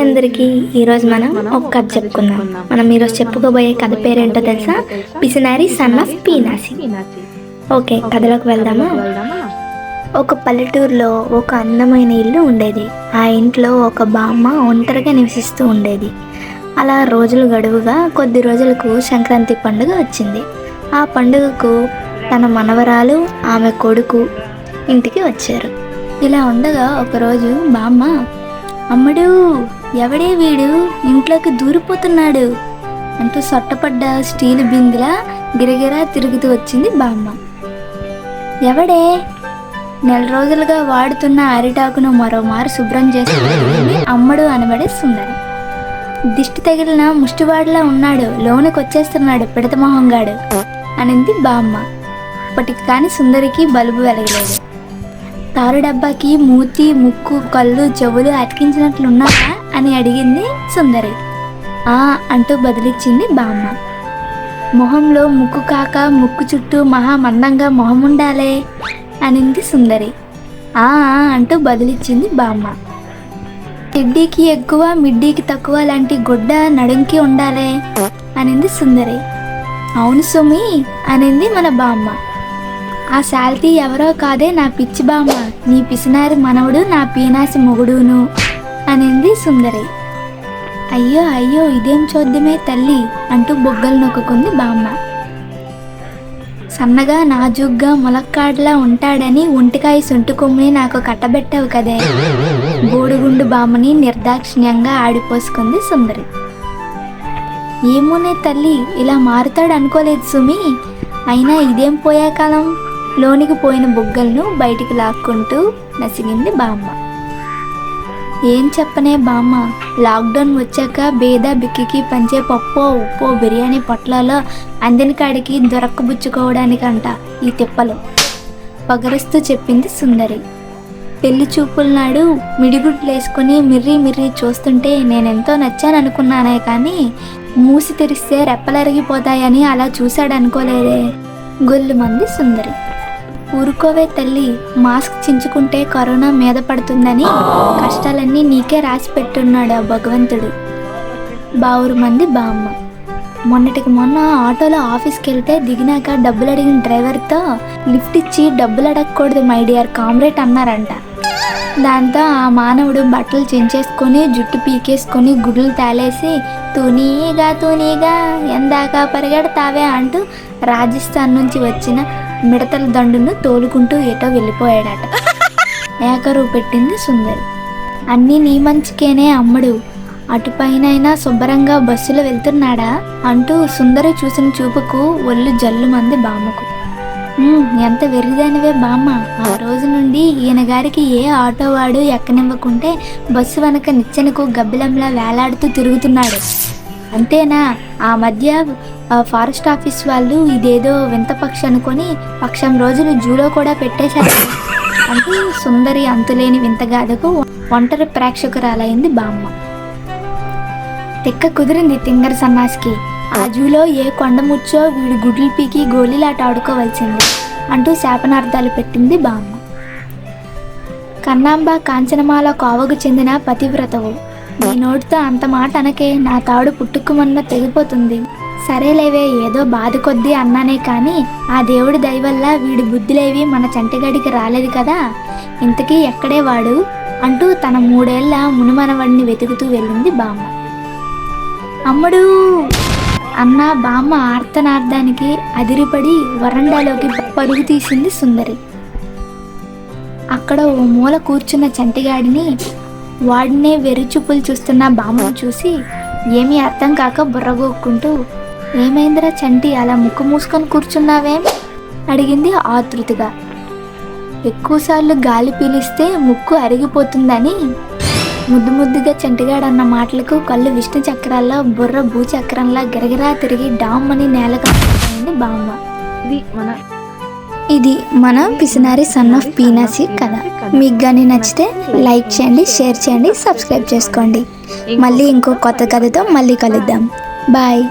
అందరికీ. ఈరోజు మనం ఒక కథ చెప్పుకుందాం. మనం ఈరోజు చెప్పుకోబోయే కథ పేరేంటో తెలుసా? పిసినారి సన్ ఆఫ్ పీనాసి. ఓకే కథలోకి వెళ్దామా? ఒక పల్లెటూరులో ఒక అందమైన ఇల్లు ఉండేది. ఆ ఇంట్లో ఒక బామ్మ ఒంటరిగా నివసిస్తూ ఉండేది. అలా రోజులు గడువుగా కొద్ది రోజులకు సంక్రాంతి పండుగ వచ్చింది. ఆ పండుగకు తన మనవరాలు ఆమె కొడుకు ఇంటికి వచ్చారు. ఇలా ఉండగా ఒకరోజు బామ్మ అమ్మడు ఎవడే వీడు ఇంట్లోకి దూరిపోతున్నాడు అంటూ సొట్టపడ్డ స్టీల్ బిందెలా గిరగిరా తిరుగుతూ వచ్చింది బామ్మ. ఎవడే? నెల రోజులుగా వాడుతున్న అరిటాకును మరోమారు శుభ్రం చేసి అమ్మడు అనబడే సుందరం. దిష్టి తగిలిన ముష్టివాడిలా ఉన్నాడు లోనికి వచ్చేస్తున్నాడు పిడతమొహంగాడు అనింది బామ్మ. అప్పటికి కానీ సుందరికి బల్బు వెలగలేదు. తారు డబ్బాకి మూతి ముక్కు కళ్ళు చెవులు అతికించినట్లున్నారా అని అడిగింది సుందరి. ఆ అంటూ బదిలిచ్చింది బామ్మ. మొహంలో ముక్కు కాక ముక్కు చుట్టూ మహా మందంగా మొహం ఉండాలే అనింది సుందరి. ఆ ఆ అంటూ బదిలిచ్చింది బామ్మ. తిడ్డీకి ఎక్కువ మిడ్డీకి తక్కువ లాంటి గుడ్డ నడుంకి ఉండాలే అనింది సుందరి. అవును సుమి అనింది మన బామ్మ. ఆ శాల్తీ ఎవరో కాదే నా పిచ్చి బామ్మ. నీ పిసినారి మనవడు నా పీనాసి మొగుడును అనింది సుందరి. అయ్యో అయ్యో ఇదేం చూద్దామే తల్లి అంటూ బొగ్గలు నొక్కుంది బామ్మ. సన్నగా నాజుగ్గా ములక్కాడలా ఉంటాడని ఒంటికాయ సొంటు కొమ్ముని నాకు కట్టబెట్టావు కదే. బోడుగుండు బామ్మని నిర్దాక్షిణ్యంగా ఆడిపోసుకుంది సుందరి. ఏమోనే తల్లి ఇలా మారుతాడు అనుకోలేదు సుమి. అయినా ఇదేం పోయే కాలం లోనికి పోయిన బుగ్గలను బయటికి లాక్కుంటూ నసిగింది బామ్మ. ఏం చెప్పనే బామ్మ లాక్డౌన్ వచ్చాక బేద బిక్కికి పంచే పప్పో ఉప్పో బిర్యానీ పొట్లాలో అందిన కాడికి దొరక్కబుచ్చుకోవడానికంట ఈ తిప్పలు. పగరుస్తూ చెప్పింది సుందరి. పెళ్ళి చూపుల నాడు మిడిగుడ్లు వేసుకుని మిర్రి మిర్రి చూస్తుంటే నేనెంతో నచ్చాననుకున్నానే కానీ మూసి తెరిస్తే రెప్పలరిగిపోతాయని అలా చూశాడనుకోలేదే అనుకోలేదే మంది సుందరి. ఊరుకోవే తల్లి మాస్క్ చించుకుంటే కరోనా మీద పడుతుందని కష్టాలన్నీ నీకే రాసి పెట్టున్నాడు ఆ భగవంతుడు. బావురు మంది బామ్మ. మొన్నటికి మొన్న ఆటోలో ఆఫీస్కి వెళ్తే దిగినాక డబ్బులు అడిగిన డ్రైవర్తో లిఫ్ట్ ఇచ్చి డబ్బులు అడగకూడదు మై డియర్ కామ్రేడ్ అన్నారంట. దాంతో ఆ మానవుడు బట్టలు చించేసుకొని జుట్టు పీకేసుకొని గుడ్లు తాలేసి తూనీగా తునీగా ఎందాక పరిగెడతావే అంటూ రాజస్థాన్ నుంచి వచ్చిన మిడతల దండును తోలుకుంటూ ఎటో వెళ్ళిపోయాడట. ఏకరు పెట్టింది సుందరి. అన్నీ నీ మంచికేనే అమ్మడు. అటుపైనైనా శుభ్రంగా బస్సులో వెళ్తున్నాడా? అంటూ సుందరి చూసిన చూపుకు ఒళ్ళు జల్లుమంది బామ్మకు. ఎంత వెర్రిదానివే బామ్మ. ఆ రోజు నుండి ఈయన గారికి ఏ ఆటో వాడు ఎక్కనివ్వకుంటే బస్సు వెనక నిచ్చెనకు గబ్బిలంలా వేలాడుతూ తిరుగుతున్నాడు అంతేనా? ఆ మధ్య ఫారెస్ట్ ఆఫీస్ వాళ్ళు ఇదేదో వింత పక్షి అనుకొని పక్షం రోజులు జూలో కూడా పెట్టేశారు. అంటూ సుందరి అంతులేని వింతగాథకు ఒంటరి ప్రేక్షకురాలైంది బామ్మ. తిక్క కుదిరింది తింగర సన్నాసికి. ఆ జూలో ఏ కొండముచ్చో వీడు గుడ్లు పీకి గోళీలాట ఆడుకోవలసింది అంటూ శాపనార్థాలు పెట్టింది బామ్మ. కన్నాంబ కాంచనమాల కోవకు చెందిన పతివ్రతవు. నీ నోటితో అంత మాట అనకే నా తాడు పుట్టుకుమన్న తెగిపోతుంది. సరేలేవే ఏదో బాధ కొద్దీ అన్నానే కానీ ఆ దేవుడి దయవల్ల వీడి బుద్ధిలేవి మన చంటిగడికి రాలేదు కదా? ఇంతకీ ఎక్కడే వాడు? అంటూ తన మూడేళ్ళ మునిమనవడిని వెతుకుతూ వెళ్ళింది బామ్మ. అమ్మడు! అన్న బామ్మ ఆర్తనార్థానికి అదిరిపడి వరండాలోకి పరుగు తీసింది సుందరి. అక్కడ ఓ మూల కూర్చున్న చంటిగాడిని వాడినే వెరుచుపులు చూస్తున్న బామ్మను చూసి ఏమీ అర్థం కాక బుర్రగోక్కుంటూ ఏమైందిరా చంటి అలా ముక్కు మూసుకొని కూర్చున్నావేం? అడిగింది ఆతృతగా. ఎక్కువసార్లు గాలి పీలిస్తే ముక్కు అరిగిపోతుందని ముద్దు ముద్దుగా చంటిగాడన్న మాటలకు కళ్ళు విష్ణు చక్రాల్లో బుర్ర భూచక్రంలా గిరగిరా తిరిగి డామ్ అని నేలకు పడిపోయింది బామ్మ. ఇది మన ఇది మన పిసినారి సన్ ఆఫ్ పీనాసి కథ. మీకు కానీ నచ్చితే లైక్ చేయండి షేర్ చేయండి సబ్స్క్రైబ్ చేసుకోండి. మళ్ళీ ఇంకో కొత్త కథతో మళ్ళీ కలుద్దాం. బాయ్.